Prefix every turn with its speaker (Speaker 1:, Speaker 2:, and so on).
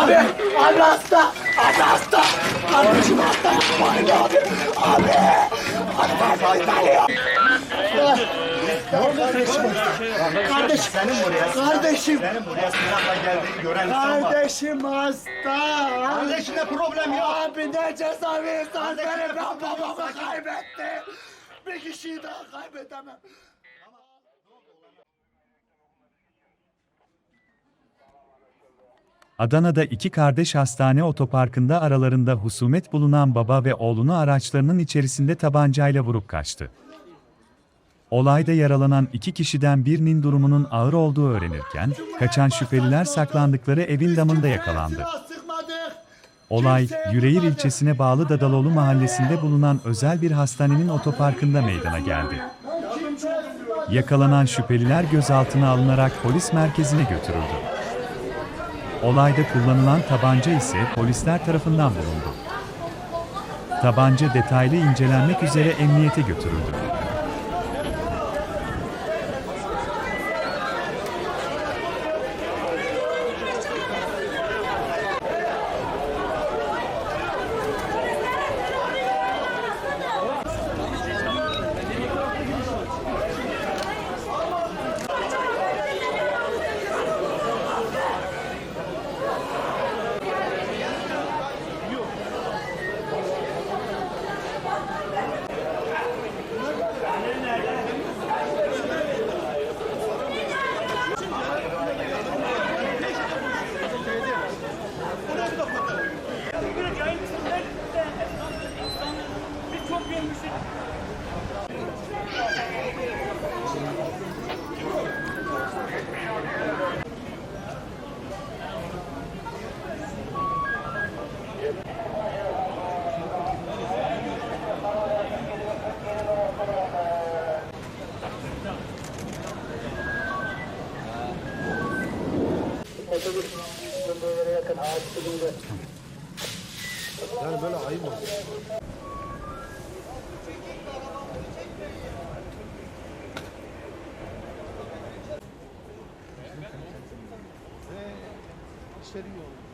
Speaker 1: Abi, abi hasta, abi hasta. Kardeşim hasta yapmayın abi. Abi, abi hastaneye.
Speaker 2: Ne oldu kardeşim?
Speaker 1: Kardeşim,
Speaker 2: Senin buraya.
Speaker 1: kardeşim,
Speaker 2: Senin buraya silahla geldiğini gören insan var.
Speaker 1: kardeşim hasta.
Speaker 2: Kardeşine problem yok.
Speaker 1: Abi ne ceza verirsen benim ben babamı
Speaker 2: sakin.
Speaker 1: kaybetti. Bir kişiyi daha kaybedemem.
Speaker 3: Adana'da iki kardeş hastane otoparkında aralarında husumet bulunan baba ve oğlunu araçlarının içerisinde tabancayla vurup kaçtı. Olayda yaralanan iki kişiden birinin durumunun ağır olduğu öğrenirken, kaçan şüpheliler saklandıkları evin damında yakalandı. Olay, Yüreğir ilçesine bağlı Dadaloğlu mahallesinde bulunan özel bir hastanenin otoparkında meydana geldi. Yakalanan şüpheliler gözaltına alınarak polis merkezine götürüldü. Olayda kullanılan tabanca ise polisler tarafından bulundu. Tabanca detaylı incelenmek üzere emniyete götürüldü. Yani böyle ayıp oldu.
Speaker 4: İşleri yoğun.